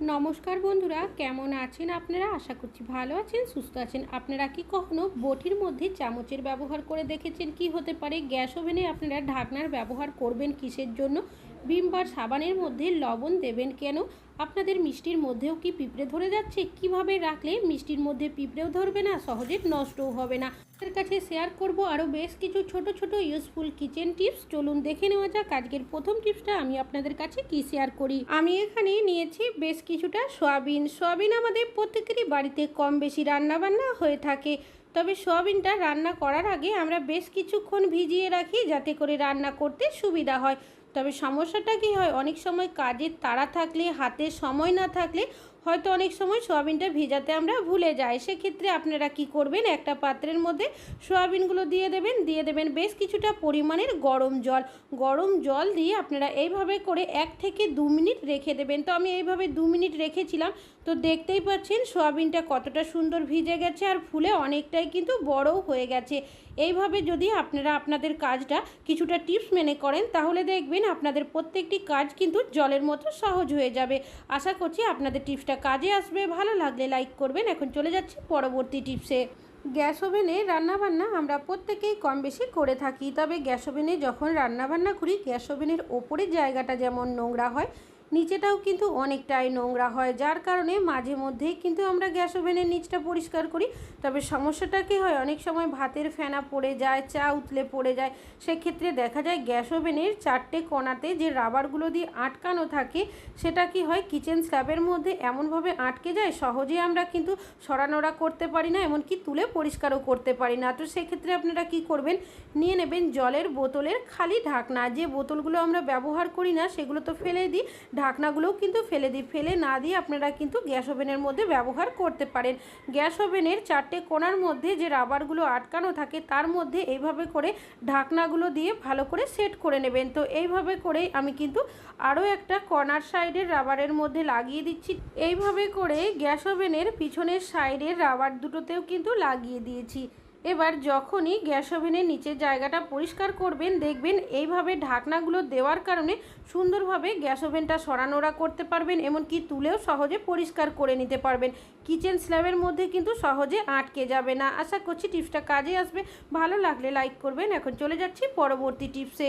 নমস্কার বন্ধুরা, কেমন আছেন আপনারা? আশা করছি ভালো আছেন, সুস্থ আছেন। আপনারা কি কখনো বটির মধ্যে চামচের ব্যবহার করে দেখেছেন? কি হতে পারে? গ্যাস ওভেনে আপনারা ঢাকনার ব্যবহার করবেন কিসের জন্য? বিম বা সাবানের মধ্যে লবণ দেবেন কেন? আপনাদের মিষ্টির মধ্যেও কি পিঁপড়ে ধরে যাচ্ছে? কীভাবে রাখলে মিষ্টির মধ্যে পিঁপড়েও ধরবে না? সহজে নষ্টও হবে না। আপনাদের কাছে শেয়ার করব আরও বেশ কিছু ছোট ছোট ইউজফুল কিচেন টিপস চলুন দেখে নেওয়া যাক আজকের প্রথম টিপসটা আমি আপনাদের কাছে কি শেয়ার করি। আমি এখানে নিয়েছি বেশ কিছুটা সয়াবিন। সয়াবিন আমাদের প্রত্যেকেরই বাড়িতে কম বেশি রান্নাবান্না হয়ে থাকে। তবে সয়াবিনটা রান্না করার আগে আমরা বেশ কিছুক্ষণ ভিজিয়ে রাখি যাতে করে রান্না করতে সুবিধা হয়। তবে সমস্যাটা কি হয়? অনেক সময় কাজের তাড়া থাকলে, হাতে সময় না থাকলে হয়তো অনেক সময় সোয়াবিনটা ভিজাতে আমরা ভুলে যাই। সেক্ষেত্রে আপনারা কি করবেন? একটা পাত্রের মধ্যে সোয়াবিনগুলো দিয়ে দেবেন। দিয়ে দেবেন বেশ কিছুটা পরিমাণের গরম জল। গরম জল দিয়ে আপনারা এইভাবে করে এক থেকে দু মিনিট রেখে দেবেন। তো আমি এইভাবে দু মিনিট রেখেছিলাম। তো দেখতেই পাচ্ছেন সোয়াবিনটা কতটা সুন্দর ভিজে গেছে আর ফুলে অনেকটাই কিন্তু বড়ও হয়ে গেছে। এইভাবে যদি আপনারা আপনাদের কাজটা কিছুটা টিপস মেনে করেন, তাহলে দেখবেন আপনাদের প্রত্যেকটি কাজ কিন্তু জলের মতো সহজ হয়ে যাবে। আশা করছি আপনাদের টিপসটা কাজে আসবে। ভালো লাগলে লাইক করবেন। এখন চলে যাচ্ছি পরবর্তী টিপসে। গ্যাস ওভেনে রান্নাবান্না আমরা প্রত্যেকেই কম বেশি করে থাকি। তবে গ্যাস ওভেনে যখন রান্নাবান্না করি, গ্যাস ওভেনের ওপরের জায়গাটা যেমন নোংরা হয় নিচেটাও কিন্তু অনেকটাই নোংরা হয়, যার কারণে মাঝে মধ্যেই কিন্তু আমরা গ্যাস ওভেনের নিচটা পরিষ্কার করি। তবে সমস্যাটা কী হয়? অনেক সময় ভাতের ফেনা পড়ে যায়, চা উতলে পড়ে যায়। সেক্ষেত্রে দেখা যায় গ্যাস ওভেনের চারটে কোণাতে যে রাবারগুলো দিয়ে আটকানো থাকে, সেটা কি হয়? কিচেন স্ল্যাবের মধ্যে এমনভাবে আটকে যায় সহজে আমরা কিন্তু সরানোড়া করতে পারি না, এমনকি তুলে পরিষ্কারও করতে পারি না। তো সেক্ষেত্রে আপনারা কি করবেন? নিয়ে নেবেন জলের বোতলের খালি ঢাকনা। যে বোতলগুলো আমরা ব্যবহার করি না, সেগুলো তো ফেলে দিই। ঢাকনাগুলোও কিন্তু ফেলে দিই ফেলে না দিয়ে আপনারা কিন্তু গ্যাস ওভেনের মধ্যে ব্যবহার করতে পারেন। গ্যাস ওভেনের চারটে কোণার মধ্যে যে রাবারগুলো আটকানো থাকে তার মধ্যে এইভাবে করে ঢাকনাগুলো দিয়ে ভালো করে সেট করে নেবেন। তো এইভাবে করেই আমি কিন্তু আরও একটা কর্নার সাইডের রাবারের মধ্যে লাগিয়ে দিচ্ছি। এইভাবে করে গ্যাস ওভেনের পিছনের সাইডের রাবার দুটোতেও কিন্তু লাগিয়ে দিয়েছি। এবার যখনই গ্যাস ওভেনের নিচের জায়গাটা পরিষ্কার করবেন, দেখবেন এইভাবে ঢাকনাগুলো দেওয়ার কারণে সুন্দরভাবে গ্যাস ওভেনটা সরানোরা করতে পারবেন, এমনকি তুলেও সহজে পরিষ্কার করে নিতে পারবেন। কিচেন স্ল্যাবের মধ্যে কিন্তু সহজে আটকে যাবে না। আশা করছি টিপসটা কাজে আসবে। ভালো লাগলে লাইক করবেন। এখন চলে যাচ্ছি পরবর্তী টিপসে।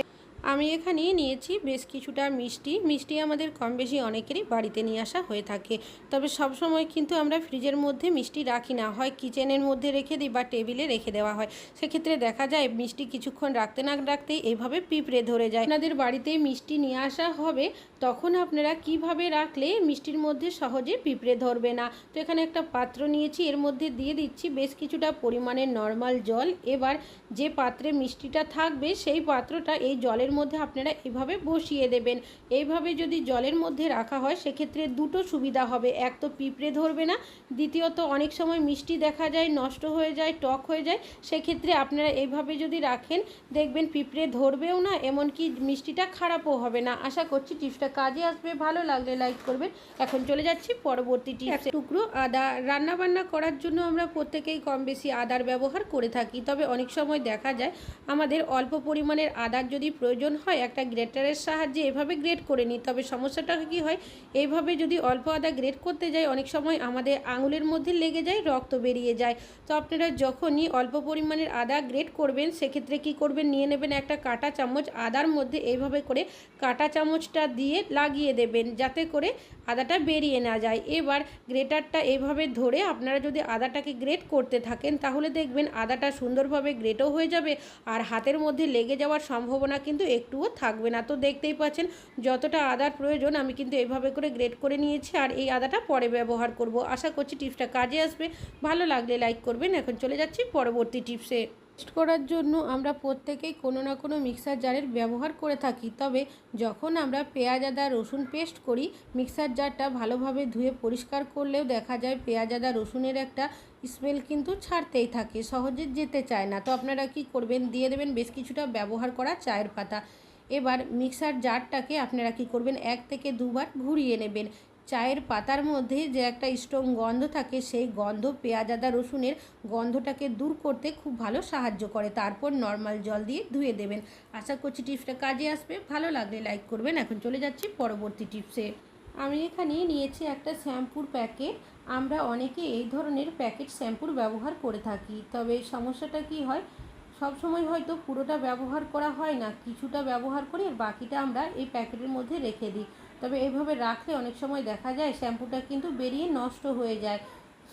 আমি এখানে নিয়েছি বেশ কিছুটা মিষ্টি। মিষ্টি আমাদের কম বেশি অনেকেরই বাড়িতে নিয়ে আসা হয়ে থাকে। তবে সব সময় কিন্তু আমরা ফ্রিজের মধ্যে মিষ্টি রাখি না। হয় কিচেনের মধ্যে রেখে দিই বা টেবিলে রেখে দেওয়া হয়। সেক্ষেত্রে দেখা যায় মিষ্টি কিছুক্ষণ রাখতে না রাখতেই এইভাবে পিঁপড়ে ধরে যায়। আপনাদের বাড়িতে মিষ্টি নিয়ে আসা হবে, তখন আপনারা কীভাবে রাখলে মিষ্টির মধ্যে সহজে পিঁপড়ে ধরবে না? তো এখানে একটা পাত্র নিয়েছি, এর মধ্যে দিয়ে দিচ্ছি বেশ কিছুটা পরিমাণের নর্মাল জল। এবার যে পাত্রে মিষ্টিটা থাকবে, সেই পাত্রটা এই জলের মধ্যে আপনারা এইভাবে বসিয়ে দেবেন। এইভাবে যদি জলের মধ্যে রাখা হয়, সেক্ষেত্রে দুটো সুবিধা হবে। এক তো পিঁপড়ে ধরবে না, দ্বিতীয়ত অনেক সময় মিষ্টি দেখা যায়, নষ্ট হয়ে যায়, টক হয়ে যায়, সেক্ষেত্রে আপনারা এইভাবে যদি রাখেন, দেখবেন পিঁপড়ে ধরবেও না, এমনকি মিষ্টিটা খারাপও হবে না। আশা করছি টিপসটা কাজে আসবে। ভালো লাগলে লাইক করবেন। এখন চলে যাচ্ছি পরবর্তী টিপস। টুকরো আদা। রান্না বান্না করার জন্য আমরা প্রত্যেকেই কম বেশি আদার ব্যবহার করে থাকি। তবে অনেক সময় দেখা যায়, আমাদের অল্প পরিমাণের আদার যদি প্রয়োজন হয় একটা গ্রেটারের সাহায্যে এভাবে গ্রেট করে নিই। তবে সমস্যাটা কি হয়? এইভাবে যদি অল্প আদা গ্রেট করতে যাই, অনেক সময় আমাদের আঙুলের মধ্যে লেগে যায়, রক্ত বেরিয়ে যায়। তো আপনারা যখনই অল্প পরিমাণের আদা গ্রেট করবেন, সেক্ষেত্রে কি করবেন? নিয়ে নেবেন একটা কাটা চামচ আদার মধ্যে এইভাবে করে কাটা চামচটা দিয়ে লাগিয়ে দেবেন, যাতে করে আদাটা বেরিয়ে না যায়। এবার গ্রেটারটা এভাবে ধরে আপনারা যদি আদাটাকে গ্রেট করতে থাকেন, তাহলে দেখবেন আদাটা সুন্দরভাবে গ্রেটও হয়ে যাবে আর হাতের মধ্যে লেগে যাওয়ার সম্ভাবনা কিন্তু একটুও থাকবে না। তো দেখতেই পাচ্ছেন যতটা আদার প্রয়োজন আমি কিন্তু এভাবে করে গ্রেট করে নিয়েছি আর এই আদাটা পরে ব্যবহার করব। আশা করছি টিপসটা কাজে আসবে। ভালো লাগলে লাইক করবেন। এখন চলে যাচ্ছি পরবর্তী টিপসে। করার জন্য আমরা প্রত্যেকেই কোনো না কোনো মিক্সার জারের ব্যবহার করে থাকি। তবে যখন আমরা পেঁয়াজ, আদা, রসুন পেস্ট করি মিক্সার জারটা ভালোভাবে ধুয়ে পরিষ্কার করলেও দেখা যায় পেঁয়াজ, আদা, রসুনের একটা স্মেল কিন্তু ছাড়তেই থাকে, সহজে যেতে চায় না। তো আপনারা কি করবেন? দিয়ে দেবেন বেশ কিছুটা ব্যবহার করা চায়ের পাতা। এবার মিক্সার জারটাকে আপনারা কি করবেন? এক থেকে দুবার ঘুরিয়ে নেবেন। চায়ের পাতার মধ্যে যে একটা স্ট্রং গন্ধ থাকে, সেই গন্ধ পেঁয়াজ আদা রসুনের গন্ধটাকে দূর করতে খুব ভালো সাহায্য করে। তারপর নর্মাল জল দিয়ে ধুয়ে দেবেন। আশা করছি টিপসটা কাজে আসবে। ভালো লাগলে লাইক করবেন। এখন চলে যাচ্ছি পরবর্তী টিপসে। আমি এখানে নিয়েছি একটা শ্যাম্পুর প্যাকেট। আমরা অনেকে এই ধরনের প্যাকেট শ্যাম্পুর ব্যবহার করে থাকি। তবে সমস্যাটা কি হয়? সব সময় হয়তো পুরোটা ব্যবহার করা হয় না। কিছুটা ব্যবহার করি বাকিটা আমরা এই প্যাকেটের মধ্যে রেখে দিই। তবে এইভাবে রাখলে অনেক সময় দেখা যায় শ্যাম্পুটা কিন্তু বেরিয়ে নষ্ট হয়ে যায়,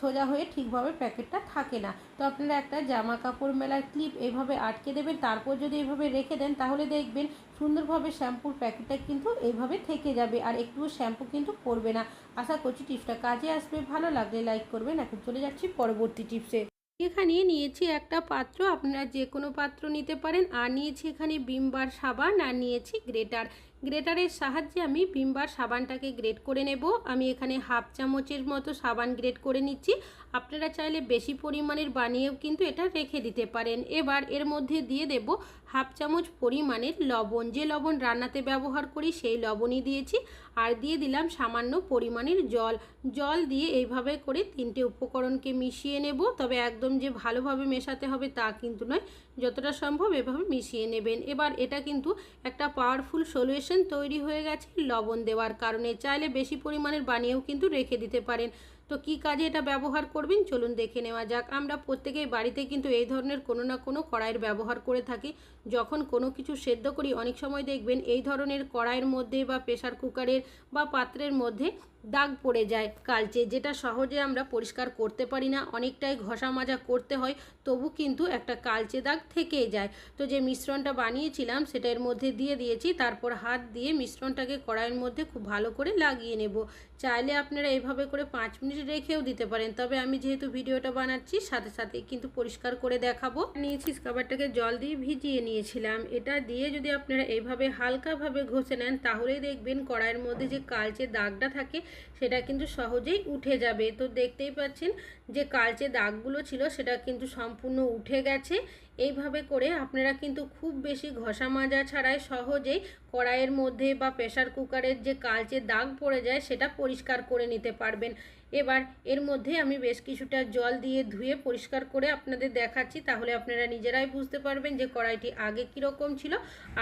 সোজা হয়ে ঠিকভাবে প্যাকেটটা থাকে না। তো আপনারা একটা জামা কাপড় মেলার ক্লিপ এভাবে আটকে দেবেন, তারপর যদি এইভাবে রেখে দেন তাহলে দেখবেন সুন্দরভাবে শ্যাম্পুর প্যাকেটটা কিন্তু এইভাবে থেকে যাবে আর একটুও শ্যাম্পু কিন্তু পড়বে না। আশা করছি টিপসটা কাজে আসবে, ভালো লাগলে লাইক করবেন। এখন চলে যাচ্ছি পরবর্তী টিপসে। এখানে নিয়েছি একটা পাত্র, আপনারা যে কোনো পাত্র নিতে পারেন। আর নিয়েছি এখানে বিমবার সাবান, আর নিয়েছি গ্রেটার। গ্রেটারের সাহায্যে আমি ভিমবার সাবানটাকে গ্রেট করে নেব। আমি এখানে হাফ চামচের মতো সাবান গ্রেট করে নিচ্ছি। আপনারা চাইলে বেশি পরিমাণের বানিয়েও কিন্তু এটা রেখে দিতে পারেন। এবার এর মধ্যে দিয়ে দেব হাফ চামচ পরিমাণের লবণ, যে লবণ রান্নাতে ব্যবহার করি সেই লবণই দিয়েছি। আর দিয়ে দিলাম সামান্য পরিমাণের জল। জল দিয়ে এইভাবে করে তিনটে উপকরণকে মিশিয়ে নেব। তবে একদম যে ভালোভাবে মেশাতে হবে তা কিন্তু নয়। যতটা সম্ভব এভাবে মিশিয়ে নেবেন। এবার এটা কিন্তু একটা পাওয়ারফুল সলিউশন তৈরি হয়ে গেছে লবণ দেওয়ার কারণে। চাইলে বেশি পরিমাণের বানিয়েও কিন্তু রেখে দিতে পারেন। তো কি কাজে এটা ব্যবহার করবেন? চলুন দেখে নেওয়া যাক। আমরা প্রত্যেকেই বাড়িতে কিন্তু এই ধরনের কোনো না কোনো কড়াইয়ের ব্যবহার করে থাকি। যখন কোনো কিছু সেদ্ধ করি, অনেক সময় দেখবেন এই ধরনের কড়াইয়ের মধ্যে বা প্রেশার কুকারের বা পাত্রের মধ্যে দাগ পড়ে যায়, কালচে, যেটা সহজে আমরা পরিষ্কার করতে পারি না। অনেকটাই ঘষা মাজা করতে হয়, তবু কিন্তু একটা কালচে দাগ থেকেই যায়। তো যে মিশ্রণটা বানিয়েছিলাম, সেটা এর মধ্যে দিয়ে দিয়েছি, তারপর হাত দিয়ে মিশ্রণটাকে কড়াইয়ের মধ্যে খুব ভালো করে লাগিয়ে নেব। চাইলে আপনারা এভাবে করে পাঁচ মিনিট রেখেও দিতে পারেন, তবে আমি যেহেতু ভিডিওটা বানাচ্ছি, সাথে সাথে কিন্তু পরিষ্কার করে দেখাবো। নিয়েছি স্কাবারটাকে জল দিয়ে ভিজিয়ে নিয়েছিলাম। এটা দিয়ে যদি আপনারা এইভাবে হালকাভাবে ঘষে নেন, তাহলেই দেখবেন কড়াইয়ের মধ্যে যে কালচে দাগটা থাকে সেটা কিন্তু সহজেই উঠে যাবে। তো দেখতেই পাচ্ছেন যে কালচে দাগগুলো ছিল সেটা কিন্তু সম্পূর্ণ উঠে গেছে। এইভাবে করে আপনারা কিন্তু খুব বেশি ঘষা মাজা ছাড়াই সহজেই কড়াইয়ের মধ্যে বা প্রেশার কুকারের যে কালচে দাগ পড়ে যায় সেটা পরিষ্কার করে নিতে পারবেন। এবার এর মধ্যে আমি বেশ কিছুটা জল দিয়ে ধুয়ে পরিষ্কার করে আপনাদের দেখাচ্ছি, তাহলে আপনারা নিজেরাই বুঝতে পারবেন যে কড়াইটি আগে কীরকম ছিল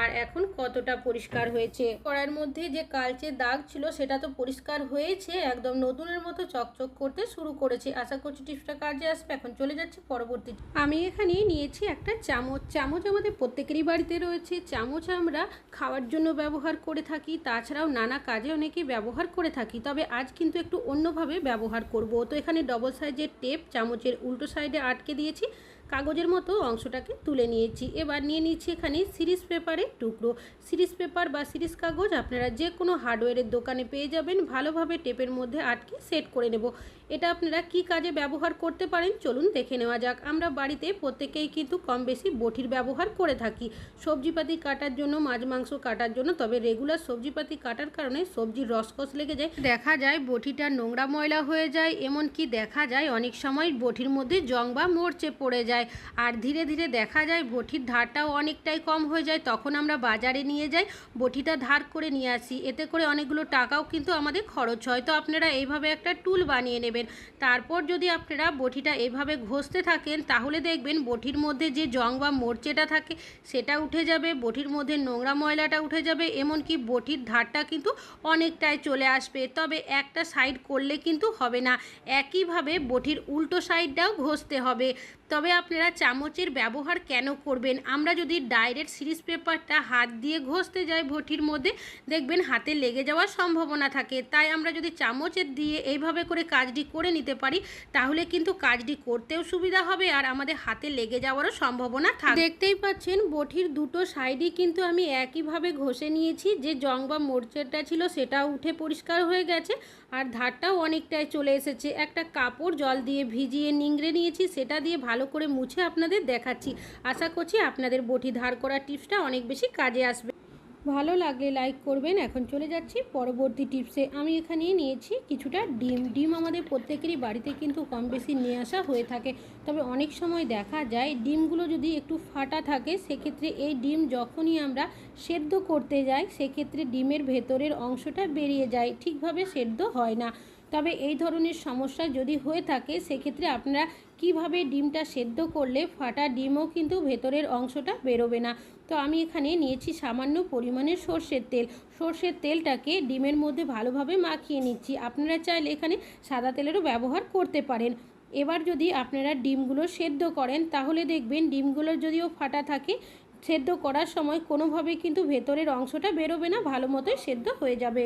আর এখন কতটা পরিষ্কার হয়েছে। কড়াইয়ের মধ্যে যে কালচে দাগ ছিল সেটা তো পরিষ্কার হয়েছে, একদম নতুনের মতো চকচক করতে শুরু করেছে। আশা করছি টিপসটা কাজে আসবে, এখন চলে যাচ্ছে পরবর্তী। আমি এখানে নিয়েছি একটা চামচ চামচ আমাদের প্রত্যেকেরই বাড়িতে রয়েছে, চামচ আমরা খাওয়ার জন্য ব্যবহার করে থাকি, তাছাড়াও নানা কাজে অনেকে ব্যবহার করে থাকি, তবে আজ কিন্তু একটু অন্যভাবে ব্যবহার করব। তো এখানে ডবল সাইজের টেপ চামচের উল্টো সাইডে আটকে দিয়েছি। কাগজের মতো অংশটাকে তুলে নিয়েছি। এবার নিয়ে নিচ্ছি এখানে সিরিজ পেপারের টুকরো। সিরিজ পেপার বা সিরিজ কাগজ আপনারা যে কোনো হার্ডওয়্যারের দোকানে পেয়ে যাবেন। ভালোভাবে টেপের মধ্যে আটকে সেট করে নেব। এটা আপনারা কি কাজে ব্যবহার করতে পারেন চলুন দেখে নেওয়া যাক। আমরা বাড়িতে প্রত্যেকেই কিন্তু কম বেশি বটির ব্যবহার করে থাকি। সবজিপাতি কাটার জন্য, মাছ, মাংস কাটার জন্য, তবে রেগুলার সবজিপাতি কাটার কারণে সবজির রসকস লেগে যায়। দেখা যায় বটিটা নোংরা ময়লা হয়ে যায়, এমনকি দেখা যায় অনেক সময় বটির মধ্যে জং বা মরচে পড়ে যায়। আর ধীরে ধীরে দেখা যায় বটির ধারটাও অনেকটাই কম হয়ে যায়। তখন আমরা বাজারে নিয়ে যাই বটিটা ধার করে নিয়ে আসি। এতে করে অনেকগুলো টাকাও কিন্তু আমাদের খরচ হয়। তো আপনারা এইভাবে একটা টুল বানিয়ে নেবেন। তারপর যদি আপনারা বটিটা এইভাবে ঘষতে থাকেন, তাহলে দেখবেন বটির মধ্যে যে জং বা মোর্চেটা থাকে, সেটা উঠে যাবে। বটির মধ্যে নোংরা ময়লাটা উঠে যাবে। এমনকি বটির ধারটা কিন্তু অনেকটাই চলে আসবে। তবে একটা সাইড করলে কিন্তু হবে না। একইভাবে বটির উল্টো সাইডটাও ঘষতে হবে। তবে আপনারা চামচের ব্যবহার কেন করবেন? আমরা যদি ডাইরেক্ট সিরিজ পেপারটা হাত দিয়ে ঘষতে যাই ভটির মধ্যে, দেখবেন হাতে লেগে যাওয়ার সম্ভাবনা থাকে। তাই আমরা যদি চামচের দিয়ে এইভাবে করে কাজটি করে নিতে পারি, তাহলে কিন্তু কাজটি করতেও সুবিধা হবে আর আমাদের হাতে লেগে যাওয়ারও সম্ভাবনা থাকে দেখতেই পাচ্ছেন, বটির দুটো সাইডই কিন্তু আমি একইভাবে ঘষে নিয়েছি। যে জং বা মোর্চেরটা ছিল সেটা উঠে পরিষ্কার হয়ে গেছে। আর ধারটাও অনেকটাই চলে এসেছে। একটা কাপড় জল দিয়ে ভিজিয়ে নিংড়ে নিয়েছি, সেটা দিয়ে ভালো করে মুছে আপনাদের দেখাচ্ছি। আশা করছি আপনাদের বটি ধার করার টিপসটা অনেক বেশি কাজে আসবে। ভালো লাগলে লাইক করবেন। এখন চলে যাচ্ছি পরবর্তী টিপসে আমি এখানে নিয়েছি কিছুটা ডিম। ডিম আমাদের প্রত্যেকেরই বাড়িতে কিন্তু কম বেশি নিয়ে আসা হয়ে থাকে। তবে অনেক সময় দেখা যায় ডিমগুলো যদি একটু ফাটা থাকে, সেক্ষেত্রে এই ডিম যখনই আমরা সেদ্ধ করতে যাই, সেক্ষেত্রে ডিমের ভেতরের অংশটা বেরিয়ে যায়। ঠিকভাবে সেদ্ধ হয় না। তবে এই ধরনের সমস্যা যদি হয়ে থাকে, সেক্ষেত্রে আপনারা কীভাবে ডিমটা সেদ্ধ করলে ফাটা ডিমও কিন্তু ভেতরের অংশটা বেরোবে না। তো আমি এখানে নিয়েছি সামান্য পরিমাণে সর্ষের তেল। সর্ষের তেলটাকে ডিমের মধ্যে ভালোভাবে মাখিয়ে নিচ্ছি। আপনারা চাইলে এখানে সাদা তেলেরও ব্যবহার করতে পারেন। এবার যদি আপনারা ডিমগুলো সেদ্ধ করেন, তাহলে দেখবেন ডিমগুলো যদিও ফাটা থাকে, সেদ্ধ করার সময় কোনোভাবে কিন্তু ভেতরের অংশটা বেরোবে না, ভালো মতোই সেদ্ধ হয়ে যাবে।